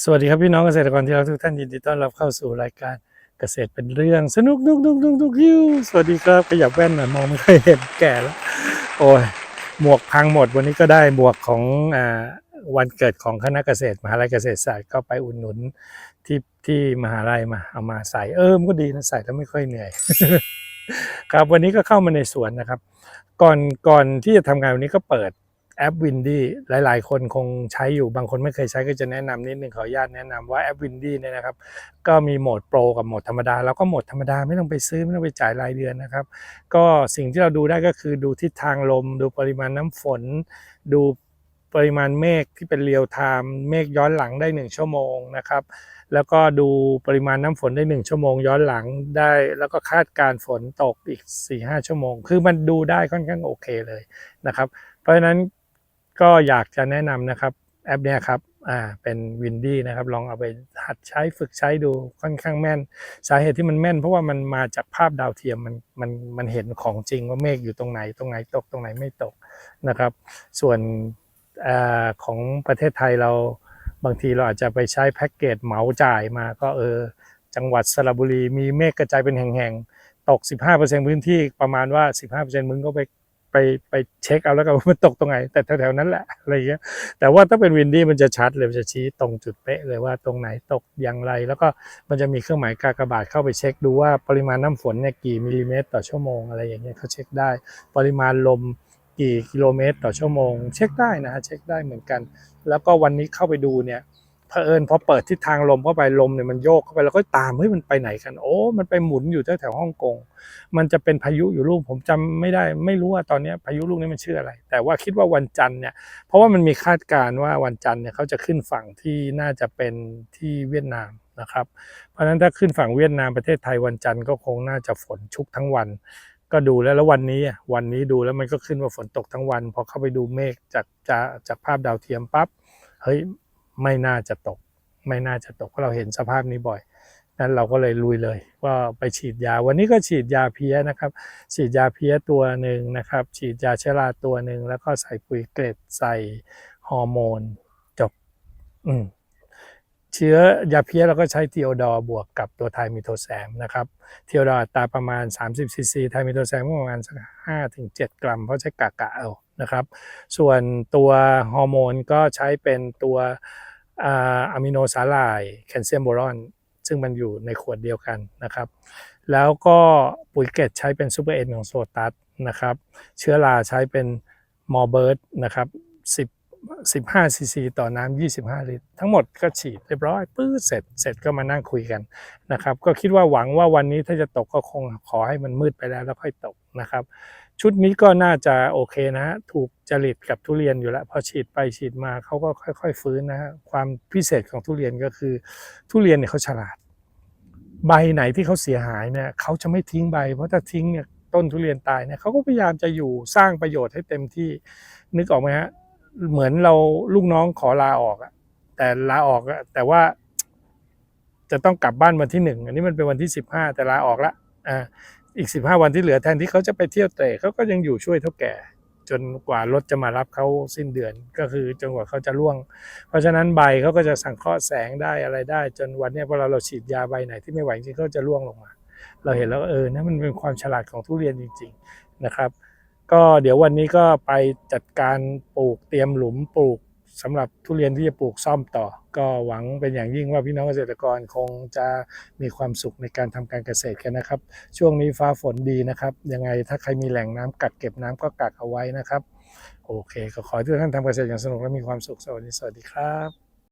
สวัสดีครับพี่น้องเกษตรกรที่รักทุกท่านยินดีต้อนรับเข้าสู่รายการเกษตรเป็นเรื่องสนุกนุกนุกนุกนุกยิ้วสวัสดีครับขยับแว่นหน่อยมองไม่ค่อยเห็นแก่แล้วโอ้ยหมวกพังหมดวันนี้ก็ได้หมวกของอ่าวันเกิดของคณะเกษตรมหาลัยเกษตรศาสตร์ก็ไปอุดหนุนที่ที่มหาลัยมาเอามาใส่เออมันก็ดีนะใส่แล้วไม่ค่อยเหนื่อย ครับวันนี้ก็เข้ามาในสวนนะครับ ก่อนก่อนที่จะทำงานวันนี้ก็เปิด แอปวินดี้หลาย ๆ คนคงใช้อยู่บางคนไม่เคยใช้ก็จะแนะนำนิดนึงขออนุญาตแนะนำว่าแอปวินดี้เนี่ยนะครับ ก็มีโหมดโปรกับโหมดธรรมดา แล้วก็โหมดธรรมดาไม่ต้องไปซื้อไม่ต้องไปจ่ายรายเดือนนะครับ ก็สิ่งที่เราดูได้ก็คือดูทิศทางลม ดูปริมาณน้ำฝน ดูปริมาณเมฆที่เป็นเรียลไทม์เมฆย้อนหลังได้ 1 ชั่วโมงนะครับแล้วก็ดูปริมาณน้ำฝนได้ 1 ชั่วโมงย้อนหลังได้ แล้วก็คาดการฝนตกอีก 4-5 ชั่วโมง คือมันดูได้ค่อนข้างโอเคเลยนะครับ เพราะฉะนั้น ก็อยากจะแนะนำนะครับแอปเนี้ยครับอ่าเป็นวินดี้นะครับ ลองเอาไปหัดใช้ฝึกใช้ดูค่อนข้างแม่น สาเหตุที่มันแม่น เพราะว่ามันมาจากภาพดาวเทียมมันมันมันเห็นของจริงว่าเมฆอยู่ตรงไหนตรงไหนตกตรงไหนไม่ตกนะครับ ส่วนอาของประเทศไทยเราบางทีเราอาจจะไปใช้แพ็กเกจเหมาจ่ายมาก็เออจังหวัดสระบุรีมีเมฆกระจายเป็นแห่งๆตก 15%พื้นที่ประมาณว่า 15%มึงก็ไป ไปไปเช็คเอาแล้วกันว่ามันตกตรงไหน แต่แถวๆนั้นแหละอะไรเงี้ยแต่ว่าถ้าเป็นวินดี้มันจะชัดเลยมันจะชี้ตรงจุดเป๊ะเลยว่าตรงไหนตกอย่างไร แล้วก็มันจะมีเครื่องหมายกากบาทเข้าไปเช็คดูว่าปริมาณน้ำฝนเนี่ยกี่มิลลิเมตร ต่อชั่วโมงอะไรอย่างเงี้ยเขาเช็คได้ ปริมาณลมกี่กิโลเมตร ต่อชั่วโมง เช็คได้นะฮะเช็คได้เหมือนกัน แล้วก็วันนี้เข้าไปดูเนี่ย เผอิญพอเปิดทิศทางลมเข้าไปลมเนี่ยมันโยกเข้าไปแล้วก็ตามเฮ้ยมันไปไหนกันโอ้ มันไปหมุนอยู่แถวๆฮ่องกงมันจะเป็นพายุอยู่ลูกผมจำไม่ได้ ไม่รู้ว่าตอนนี้พายุลูกนี้มันชื่ออะไร แต่ว่าคิดว่าวันจันทร์เนี่ยเพราะว่ามันมีคาดการณ์ว่าวันจันทร์เนี่ยเขาจะขึ้นฝั่งที่น่าจะเป็นที่เวียดนามนะครับ เพราะฉะนั้นถ้าขึ้นฝั่งเวียดนามประเทศไทยวันจันทร์ก็คงน่าจะฝนชุกทั้งวัน ก็ดูแล้วแล้ววันนี้วันนี้ดูแล้วมันก็ขึ้นว่าฝนตกทั้งวันพอเข้าไปดูเมฆจากจากจากภาพดาวเทียมปั๊บเฮ้ย ไม่น่าจะตก ไม่น่าจะตกเพราะเราเห็นสภาพนี้บ่อยนั้นเราก็เลยลุยเลยว่าไปฉีดยา วันนี้ก็ฉีดยาเพี้ยนะครับ ฉีดยาเพี้ยตัวหนึ่งนะครับ ฉีดยาเชื้อราตัวหนึ่งแล้วก็ใส่ปุ๋ยเกล็ดใส่ฮอร์โมนจบ อืม เชื้อยาเพี้ยเราก็ใช้เทีโอดอร์บวกกับตัวไทมิโทแซมนะครับเทีโอดอร์อัตราประมาณ 30ซีซีไทมิโทแซมก็ประมาณสัก5ถึง7กรัม เพราะใช้กะกะเอานะครับส่วนตัวฮอร์โมนก็ใช้เป็นตัวอะมิโนสาลายแคลเซียมโบรอนซึ่งมันอยู่ในขวดเดียวกันนะครับ แล้วก็ปุ๋ยเกล็ดใช้เป็นซูเปอร์เอ็นของโซตัสนะครับ เชื้อราใช้เป็นมอร์เบิร์ดนะครับ10 15ซีซีต่อน้ำ25 ลิตร ทั้งหมดก็ฉีดเรียบร้อยปื้ดเสร็จเสร็จก็มานั่งคุยกันนะครับก็คิดว่าหวังว่าวันนี้ถ้าจะตกก็คงขอให้มันมืดไปแล้วแล้วค่อยตกนะครับชุดนี้ก็น่าจะโอเคนะ ถูกจริตกับทุเรียนอยู่แล้วพอฉีดไปฉีดมาเขาก็ค่อย ๆ ฟื้นนะฮะความพิเศษของทุเรียนก็คือ ทุเรียนเนี่ยเขาฉลาด ใบไหนที่เขาเสียหายเนี่ยเขาจะไม่ทิ้งใบ เพราะถ้าทิ้งเนี่ยต้นทุเรียนตายเนี่ยเขาก็พยายามจะอยู่สร้างประโยชน์ให้เต็มที่นึกออกไหมฮะ เหมือนเราลูกน้องขอลาออกอะแต่ลาออกอะแต่ว่า จะต้องกลับบ้านวันที่หนึ่งอันนี้มันเป็นวันที่สิบห้าแต่ลาออกละอ่าอีกสิบห้าวันที่เหลือแทนที่เขาจะไปเที่ยวเตะเขาก็ยังอยู่ช่วยเท่าแก่ จนกว่ารถจะมารับเขาสิ้นเดือนก็คือจนกว่าเขาจะร่วง เพราะฉะนั้นใบเขาก็จะสังเคราะห์แสงได้อะไรได้ จนวันนี้พอเราเราฉีดยาใบไหนที่ไม่ไหวจริงเขาจะร่วงลงมา เราเห็นแล้วเออนะมันเป็นความฉลาดของทุเรียนจริง ๆ นะครับ ก็เดี๋ยววันนี้ก็ไปจัดการปลูกเตรียมหลุมปลูกสำหรับทุเรียนที่จะปลูกซ่อมต่อ ก็หวังเป็นอย่างยิ่งว่าพี่น้องเกษตรกรคงจะมีความสุขในการทำการเกษตรกันนะครับ ช่วงนี้ฟ้าฝนดีนะครับยังไงถ้าใครมีแหล่งน้ำกักเก็บน้ำก็กักเอาไว้นะครับ โอเค ก็ขอให้ทุกท่านทำเกษตรอย่างสนุกและมีความสุขสวัสดีสวัสดีครับ